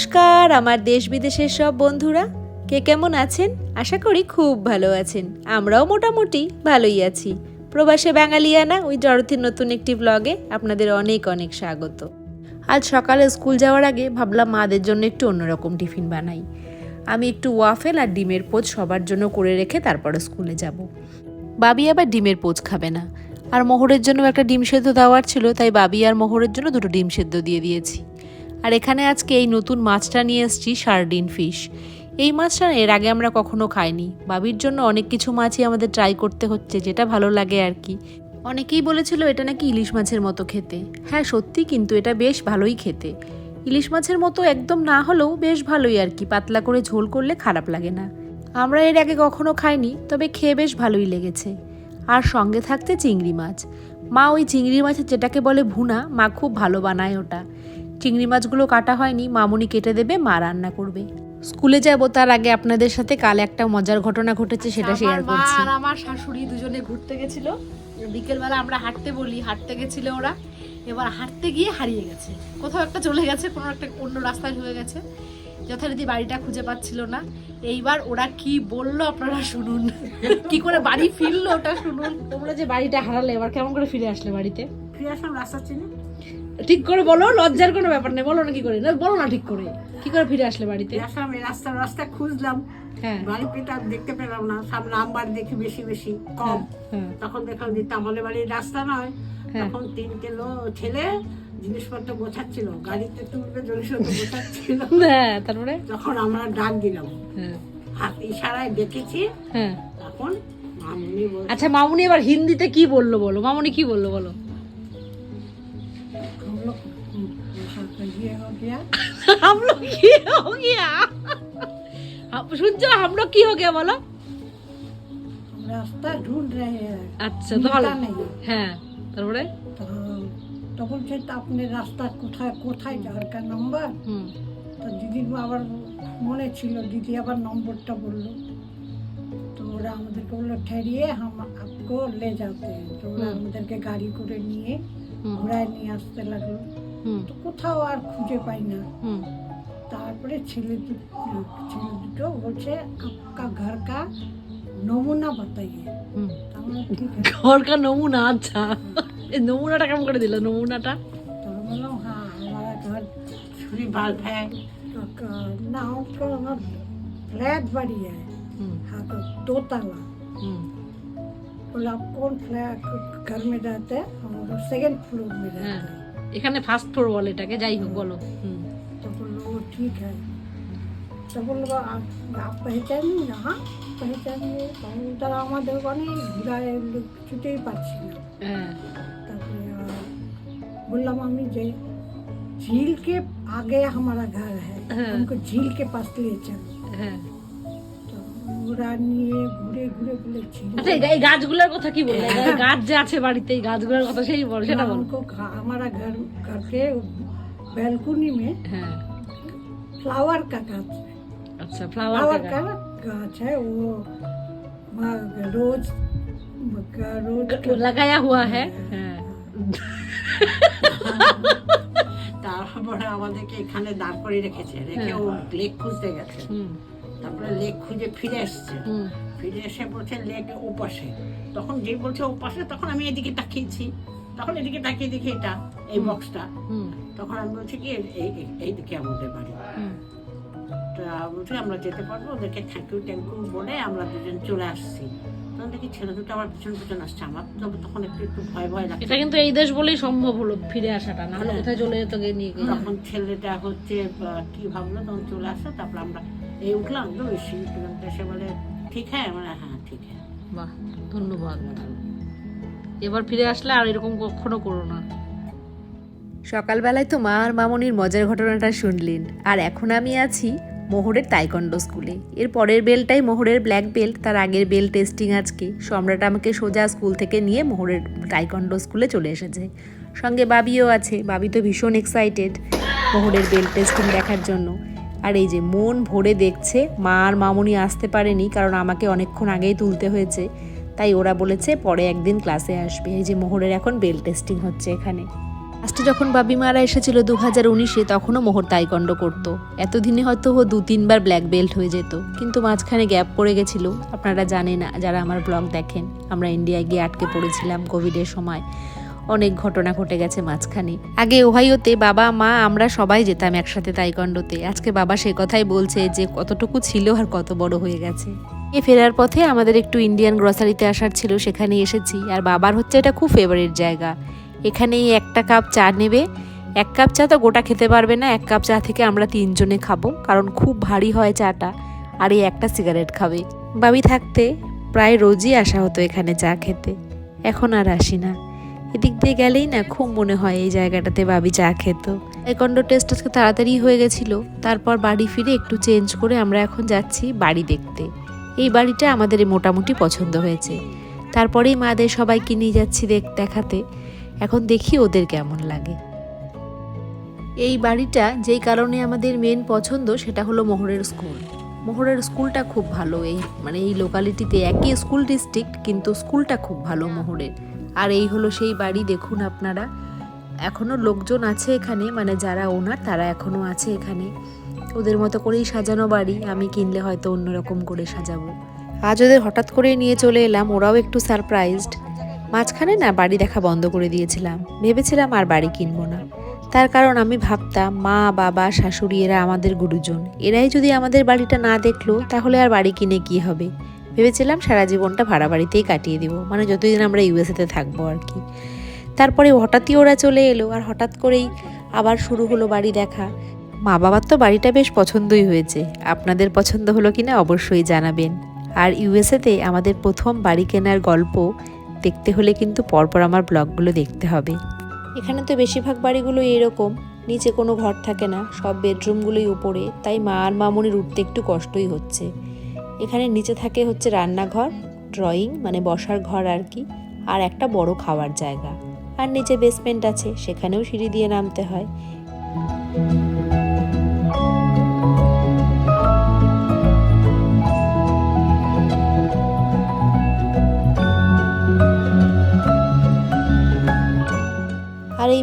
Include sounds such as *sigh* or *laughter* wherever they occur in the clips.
নমস্কার, আমার দেশ বিদেশের সব বন্ধুরা। কে কেমন আছেন? আশা করি খুব ভালো আছেন। আমরাও মোটামুটি ভালোই আছি। প্রবাসে বাঙালিয়ানা, ওই জড়থির নতুন একটি ব্লগে আপনাদের অনেক অনেক স্বাগত। আজ সকালে স্কুল যাওয়ার আগে ভাবলাম মাদের জন্য একটু অন্যরকম টিফিন বানাই। আমি একটু ওয়াফেল আর ডিমের পোচ সবার জন্য করে রেখে তারপরে স্কুলে যাব। বাবি আবার ডিমের পোচ খাবে না। আর মোহরের জন্য একটা ডিম সেদ্ধ দেওয়ার ছিল, তাই বাবি আর মোহরের জন্য দুটো ডিম সেদ্ধ দিয়ে দিয়েছি। আর এখানে আজকে এই নতুন মাছটা নিয়ে এসেছি সার্ডিন ফিশ। এই মাছটা এর আগে আমরা কখনো খাইনি। বাবির জন্য অনেক কিছু মাছই আমাদের ট্রাই করতে হচ্ছে, যেটা ভালো লাগে আর কি। অনেকেই বলেছিল এটা নাকি ইলিশ মাছের মতো খেতে। হ্যাঁ সত্যি কিন্তু এটা বেশ ভালোই খেতে। ইলিশ মাছের মতো একদম না হলেও বেশ ভালোই আর কি, পাতলা করে ঝোল করলে খারাপ লাগে না। আমরা এর আগে কখনো খাইনি, তবে খেয়ে বেশ ভালোই লেগেছে। আর সঙ্গে থাকতে চিংড়ি মাছ। মা ওই চিংড়ি মাছের যেটাকে বলে ভুনা, মা খুব ভালো বানায় ওটা। চিংড়ি মাছগুলো কাটা হয়নি মামুনি কেটে দেবে মা রান্না করবে। স্কুলে যাব তার আগে আপনাদের সাথে কাল একটা মজার ঘটনা ঘটেছে সেটা শেয়ার আমার মা করছি। আর আমার শাশুড়ি দুজনে ঘুরতে গেছিল। বিকেলবেলা আমরা হাঁটতে বলি হাঁটতে গেছিল ওরা। এবার হাঁটতে গিয়ে হারিয়ে গেছে। কোথাও একটা চলে গেছে কোনো একটা অন্য রাস্তায় হয়ে গেছে। যথারীতি বাড়িটা খুঁজে পাচ্ছিল না। এইবার ওরা কি বলল আপনারা শুনুন। কি করে বাড়ি ফিরলো ওটা শুনুন। তোমরা যে বাড়িটা হারালে এবার কেমন করে ফিরে আসলে বাড়িতে? ফিরে আসলাম রাস্তা চিনি। ঠিক করে বলো লজ্জার কোনো ব্যাপার নেই বলো না কি করে না বলো না ঠিক করে। কি করে ফিরে আসলে বাড়িতে? এই রাস্তা রাস্তা খুঁজলাম। হ্যাঁ। বাড়ি পেটা দেখতে পেলাম না সব নাম্বার দেখি বেশি বেশি কম। হ্যাঁ তখন দেখলাম যে তামলে বাড়ির রাস্তা নয়। হ্যাঁ। তখন তিনটে লো ছেলে জিনিসপত্র গোছাচ্ছিল গাড়িতে তুলবে জিনিসপত্র গোছাচ্ছিল। *laughs* হ্যাঁ তারপরে? তখন আমরা ডাক দিলাম হ্যাঁ। হাত ইশারায় দেখেছি হ্যাঁ। তখন মামুনি আচ্ছা মামুনি এবার হিন্দিতে কি বলল বলো? মামুনি কি বলল বলো? हम लोग ये हो गया आप- শুনছো हम लोग কি हो गया বলো हम रास्ता ढूंढ रहे हैं আচ্ছা তো ভালো মিলতা নেই। হ্যাঁ তারপরে তো তখন সে তো আপনি রাস্তা কোথায় কোথায় যাওয়ার কার নম্বর হুম তো দিদির আবার মনে ছিল দিদি আবার নম্বরটা বললো তো ওরা আমাদেরকে বললো ঠেরিয়ে হাম আপকো লে যাতে हैं। তো ওরা হুম। আমাদেরকে গাড়ি করে নিয়ে হুম ঘোড়ায় নিয়ে আসতে লাগলো হুম তো কোথাও আর খুঁজে পাই না হুম তারপরে ছেলে দু- ছেলে দুটো বলছে আপকা ঘর কা নমুনা বাতাইয়ে হুম তো আমরা ঠিক আছে ঘর কা নমুনা আচ্ছা এই নমুনাটা কেমন করে দিল নমুনাটা तो हम बोला हाँ हमारा घर छुरी बाल है तो क- ना उसका फ्लैट बड़ी है হুম हाँ तो दो ताला হুম बोला आप कौन फ्लैट घर में रहते हैं हम लोग सेकेंड फ्लोर में रहते হ্যাঁ हैं এখানে ফার্স্ট ফ্লোর বলে এটাকে যাই হোক বলো হুম तो बोलो वो ठीक है तो बोलो आप आप पहचानिए हाँ पहचानिए तो हम उधर আমাদের অনেক ঘুরায় ছুটেই পারছি না হ্যাঁ তারপরে আহ, বললাম আমি যে झील के आगे हमारा घर है हाँ। हमको झील के पास ले चलो হ্যাঁ তো ওরা নিয়ে ঘুরে ঘুরে বলে ঝিল আচ্ছা এই গা- এই গাছগুলোর কথা কি বললে এই গাছ যে আছে বাড়িতে এই গাছগুলোর কথা সেই বল সেটা বল हमको घा- हमारा घर घर के बैल्कनी में হ্যাঁ फ्लावर का गाछ है আচ্ছা ফ্লাওয়ার फ्लावर का गाछ है वो वहाँ रोज रोज का- লাগায়া হুয়া হ্যাঁ হ্যাঁ তারপরে আমাদেরকে এখানে দাঁড় করে রেখেছে রেখে ও লেক খুঁজতে গেছে হুম তারপরে লেক খুঁজে ফিরে এসছে। হুম। ফিরে এসে বলছে লেক ওপাশে। তখন যে বলছে ওপাশে তখন আমি এদিকে তাকিয়েছি। তখন এদিকে তাকিয়ে দেখি এটা এই বক্সটা তখন আমি বলছি কি এই- এই- এইদিকে আমাদের বাড়ি। তা বলছি আমরা যেতে পারব ওদেরকে থ্যাংক ইউ ট্যাংক ইউ বলে আমরা দুজন চলে আসছি। তখন দেখি ছেলে দুটো আমার পিছন পিছন আসছে। আমার তখন একটু একটু ভয় ভয় লাগছে। এটা কিন্তু এই দেশ বলেই সম্ভব হলো ফিরে আসাটা না হলে কোথায় চলে যেত নিয়ে তখন ছেলেটা হচ্ছে কি ভাবলো তখন চলে আসে তারপর আমরা এই উঠলাম তো ওই পর্যন্ত বলে ঠিক হ্যাঁ? মানে হ্যাঁ ঠিক হ্যাঁ। বাহ ধন্যবাদ এবার ফিরে আসলে আর এরকম কখনো করো না। সকালবেলায় তো মা আর মামনির মজার ঘটনাটা শুনলেন। আর এখন আমি আছি মোহরের তাইকন্ডো স্কুলে। এর পরের বেলটাই মোহরের ব্ল্যাক বেল্ট তার আগের বেল টেস্টিং আজকে। সম্রাট আমাকে সোজা স্কুল থেকে নিয়ে মোহরের তাইকন্ডো স্কুলে চলে এসেছে। সঙ্গে বাবিও আছে। বাবি তো ভীষণ এক্সাইটেড মোহরের বেল টেস্টিং দেখার জন্য। আর এই যে মন ভরে দেখছে, মা আর মামনি আসতে পারেনি কারণ আমাকে অনেকক্ষণ আগেই তুলতে হয়েছে। তাই ওরা বলেছে পরে একদিন ক্লাসে আসবে। এই যে মোহরের এখন বেল টেস্টিং হচ্ছে এখানে। লাস্টে যখন বাবি মারা এসেছিল দু হাজার উনিশে, তখনও মোহর তাইকন্ড করতো। এতদিনে হয়তো ও দু, তিনবার ব্ল্যাক বেল্ট হয়ে যেত। কিন্তু মাঝখানে গ্যাপ পড়ে গেছিল। আপনারা জানেন না, যারা আমার ব্লগ দেখেন, আমরা ইন্ডিয়ায় গিয়ে আটকে পড়েছিলাম কোভিডের সময়। অনেক ঘটনা ঘটে গেছে মাঝখানে। আগে ওহাইওতে বাবা, মা, আমরা সবাই যেতাম একসাথে তাইকন্ডোতে। আজকে বাবা সে কথাই বলছে যে কতটুকু ছিল আর কত বড় হয়ে গেছে। এ ফেরার পথে আমাদের একটু ইন্ডিয়ান গ্রসারিতে আসার ছিল, সেখানে এসেছি। আর বাবার হচ্ছে এটা খুব ফেভারিট জায়গা। এখানেই একটা কাপ চা নেবে। এক কাপ চা তো গোটা খেতে পারবে না, এক কাপ চা থেকে আমরা তিনজনে খাব, কারণ খুব ভারী হয় চাটা। আর এই একটা সিগারেট খাবে। বাবি থাকতে প্রায় রোজই আসা হতো এখানে চা খেতে। এখন আর আসি না। এদিক দিয়ে গেলেই না খুব মনে হয় এই জায়গাটাতে বাবি চা খেত। একন্ড টেস্ট আজকে তাড়াতাড়ি হয়ে গেছিল। তারপর বাড়ি ফিরে একটু চেঞ্জ করে আমরা এখন যাচ্ছি বাড়ি দেখতে। এই বাড়িটা আমাদের মোটামুটি পছন্দ হয়েছে। তারপরেই মাদের সবাইকে নিয়ে যাচ্ছি দেখ, দেখাতে। এখন দেখি ওদের কেমন লাগে। এই বাড়িটা যেই কারণে আমাদের মেন পছন্দ সেটা হলো মোহরের স্কুল মোহরের স্কুলটা খুব ভালো এই মানে এই লোকালিটিতে একই স্কুল ডিস্ট্রিক্ট কিন্তু স্কুলটা খুব ভালো মোহরের। আর এই হলো সেই বাড়ি, দেখুন আপনারা। এখনও লোকজন আছে এখানে মানে যারা ওনার তারা এখনও আছে এখানে। ওদের মতো করেই সাজানো বাড়ি, আমি কিনলে হয়তো অন্যরকম করে সাজাবো। আজ ওদের হঠাৎ করে নিয়ে চলে এলাম, ওরাও একটু সারপ্রাইজড মাঝখানে না বাড়ি দেখা বন্ধ করে দিয়েছিলাম, ভেবেছিলাম আর বাড়ি কিনবো না। তার কারণ আমি ভাবতাম, মা, বাবা, শাশুড়ি, এরা আমাদের গুরুজন। এরাই যদি আমাদের বাড়িটা না দেখল, তাহলে আর বাড়ি কিনে কি হবে? ভেবেছিলাম সারা জীবনটা ভাড়া বাড়িতেই কাটিয়ে দিব। মানে যতদিন আমরা ইউএসএতে থাকব আর কি। তারপরে হঠাৎই ওরা চলে এলো আর হঠাৎ করেই আবার শুরু হলো বাড়ি দেখা। মা বাবার তো বাড়িটা বেশ পছন্দই হয়েছে। আপনাদের পছন্দ হলো কিনা অবশ্যই জানাবেন। আর ইউএসএতে আমাদের প্রথম বাড়ি কেনার গল্প দেখতে হলে কিন্তু পরপর আমার ব্লগগুলো দেখতে হবে। এখানে তো বেশিরভাগ বাড়িগুলো এরকম। নিচে কোনো ঘর থাকে না। সব বেডরুমগুলোই উপরে। তাই মা আর মামুনির উঠতে একটু কষ্টই হচ্ছে। এখানে নিচে থাকে হচ্ছে রান্নাঘর ড্রয়িং মানে বসার ঘর আর কি, আর একটা বড় খাওয়ার জায়গা। আর নিচে বেসমেন্ট আছে, সেখানেও সিঁড়ি দিয়ে নামতে হয়।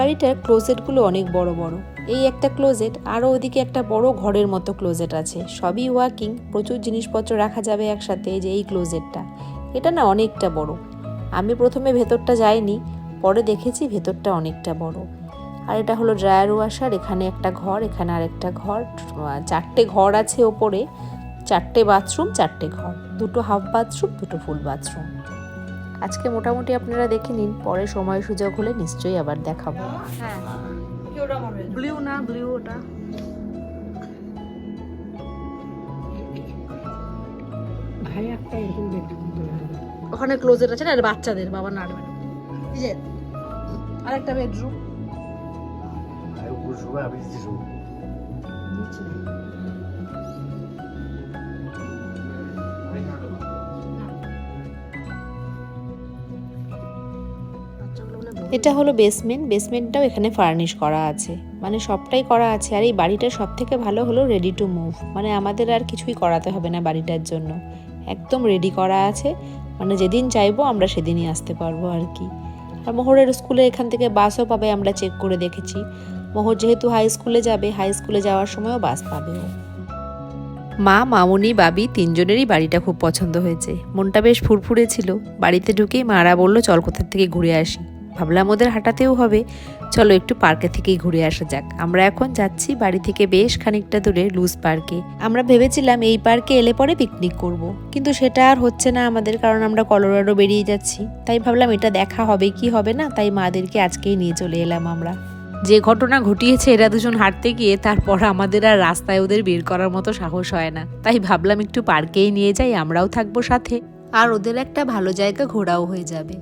বাড়িটার ক্লোজেটগুলো অনেক বড় বড়। এই একটা ক্লোজেট আরও ওদিকে একটা বড় ঘরের মতো ক্লোজেট আছে। সবই ওয়ার্কিং প্রচুর জিনিসপত্র রাখা যাবে একসাথে যে এই ক্লোজেটটা এটা না অনেকটা বড়। আমি প্রথমে ভেতরটা যাইনি, পরে দেখেছি ভেতরটা অনেকটা বড়। আর এটা হলো ড্রায়ার ওয়াশার এখানে একটা ঘর, এখানে আরেকটা ঘর চারটে ঘর আছে ওপরে। চারটে বাথরুম চারটে ঘর। দুটো হাফ বাথরুম দুটো ফুল বাথরুম আজকে মোটামুটি আপনারা দেখে নিন পরে সময় সুযোগ হলে নিশ্চয়ই আবার দেখাবো। হ্যাঁ ব্লু না। ব্লু ওটা। ভাই একটা এরকম বেডরুম ওখানে ক্লোজেট আছে না আর বাচ্চাদের বাবা নাড়বে। না। এই যে আরেকটা bedroom vai abrir esse jogo. এটা হলো বেসমেন্ট বেসমেন্টটাও এখানে ফার্নিশ করা আছে। মানে সবটাই করা আছে। আর এই বাড়িটা সব থেকে ভালো হলো রেডি টু মুভ মানে আমাদের আর কিছুই করাতে হবে না বাড়িটার জন্য। একদম রেডি করা আছে। মানে যেদিন চাইব আমরা সেদিনই আসতে পারব আর কি। আর মোহরের স্কুলে এখান থেকে বাসও পাবে, আমরা চেক করে দেখেছি। মোহর যেহেতু হাই স্কুলে যাবে হাই স্কুলে যাওয়ার সময়ও বাস পাবে মা, মামনি, বাবি তিনজনেরই বাড়িটা খুব পছন্দ হয়েছে। মনটা বেশ ফুরফুরে ছিল। বাড়িতে ঢুকেই মারা বলল, চল কোথার থেকে ঘুরে আসি। ভাবলাম ওদের হাঁটাতেও হবে। চলো একটু পার্কে থেকেই ঘুরে আসা যাক। আমরা এখন যাচ্ছি বাড়ি থেকে বেশ খানিকটা দূরে লুজ পার্কে। আমরা ভেবেছিলাম এই পার্কে এলে পরে পিকনিক করব। কিন্তু সেটা আর হচ্ছে না আমাদের, কারণ আমরা কলোরাডো বেরিয়ে যাচ্ছি। তাই ভাবলাম এটা দেখা হবে কি হবে না, তাই মাদেরকে আজকেই নিয়ে চলে এলাম আমরা। যে ঘটনা ঘটিয়েছে এরা দুজন হাঁটতে গিয়ে, তারপর আমাদের আর রাস্তায় ওদের বের করার মতো সাহস হয় না। তাই ভাবলাম একটু পার্কেই নিয়ে যাই, আমরাও থাকব সাথে। আর ওদের একটা ভালো জায়গা ঘোরাও হয়ে যাবে।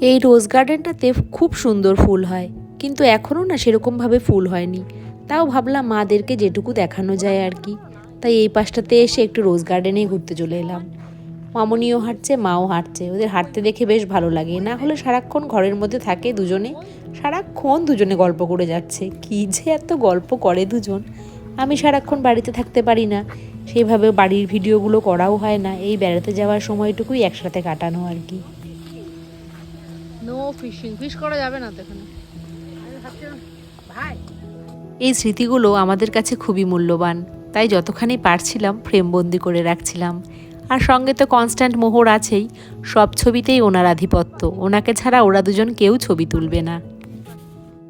এই রোজ গার্ডেনটাতে খুব সুন্দর ফুল হয়। কিন্তু এখনও না সেরকমভাবে ফুল হয়নি। তাও ভাবলাম মাদেরকে যেটুকু দেখানো যায় আর কি। তাই এই পাশটাতে এসে একটু রোজ গার্ডেনেই ঘুরতে চলে এলাম। মামনিও হাঁটছে, মাও হাঁটছে। ওদের হাঁটতে দেখে বেশ ভালো লাগে। না হলে সারাক্ষণ ঘরের মধ্যে থাকে দুজনে। সারাক্ষণ দুজনে গল্প করে যাচ্ছে। কি যে এত গল্প করে দুজন। আমি সারাক্ষণ বাড়িতে থাকতে পারি না। সেইভাবে বাড়ির ভিডিওগুলো করাও হয় না। এই বেড়াতে যাওয়ার সময়টুকুই একসাথে কাটানো আর কি। নো ফিশিং ফিশ করা যাবে না তো এখানে। ভাই। এই স্মৃতিগুলো আমাদের কাছে খুবই মূল্যবান। তাই যতখানি পারছিলাম ফ্রেমবন্দি করে রাখছিলাম। আর সঙ্গে তো কনস্ট্যান্ট মোহর আছেই। সব ছবিতেই ওনার আধিপত্য। ওনাকে ছাড়া ওরা দুজন কেউ ছবি তুলবে না।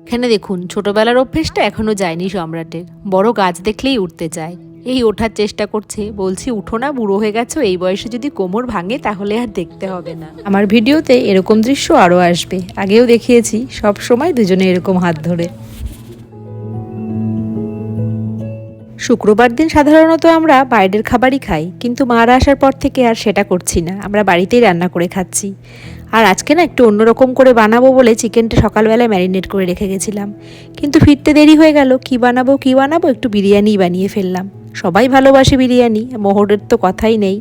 এখানে দেখুন ছোটবেলার অভ্যেসটা এখনও যায়নি সম্রাটের। বড় গাছ দেখলেই উঠতে চায়। এই ওঠার চেষ্টা করছে। বলছি, উঠো না, বুড়ো হয়ে গেছো, এই বয়সে যদি কোমর ভাঙে, তাহলে আর দেখতে হবে না। আমার ভিডিওতে এরকম দৃশ্য আরও আসবে। আগেও দেখিয়েছি, সব সময় দুজনে এরকম হাত ধরে। শুক্রবার দিন সাধারণত আমরা বাইরের খাবারই খাই, কিন্তু মারা আসার পর থেকে আর সেটা করছি না। আমরা বাড়িতেই রান্না করে খাচ্ছি। আর আজকে না একটু অন্যরকম করে বানাবো বলে চিকেনটা সকালবেলায় ম্যারিনেট করে রেখে গেছিলাম। কিন্তু ফিরতে দেরি হয়ে গেল, কি বানাবো কি বানাবো একটু বিরিয়ানি বানিয়ে ফেললাম। সবাই ভালোবাসে বিরিয়ানি, মোহরের তো কথাই নেই।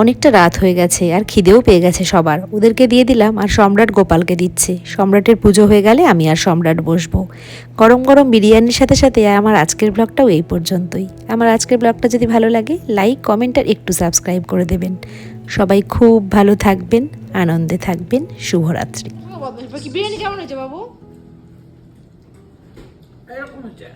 অনেকটা রাত হয়ে গেছে আর খিদেও পেয়ে গেছে সবার। ওদেরকে দিয়ে দিলাম আর সম্রাট গোপালকে দিচ্ছে। সম্রাটের পুজো হয়ে গেলে আমি আর সম্রাট বসবো। গরম গরম বিরিয়ানির সাথে সাথে আমার আজকের ব্লগটাও এই পর্যন্তই। আমার আজকের ব্লগটা যদি ভালো লাগে লাইক কমেন্ট আর একটু সাবস্ক্রাইব করে দেবেন। সবাই খুব ভালো থাকবেন আনন্দে থাকবেন। শুভরাত্রি। বিরিয়ানি কেমন হয়েছে বাবু? এরকম হচ্ছে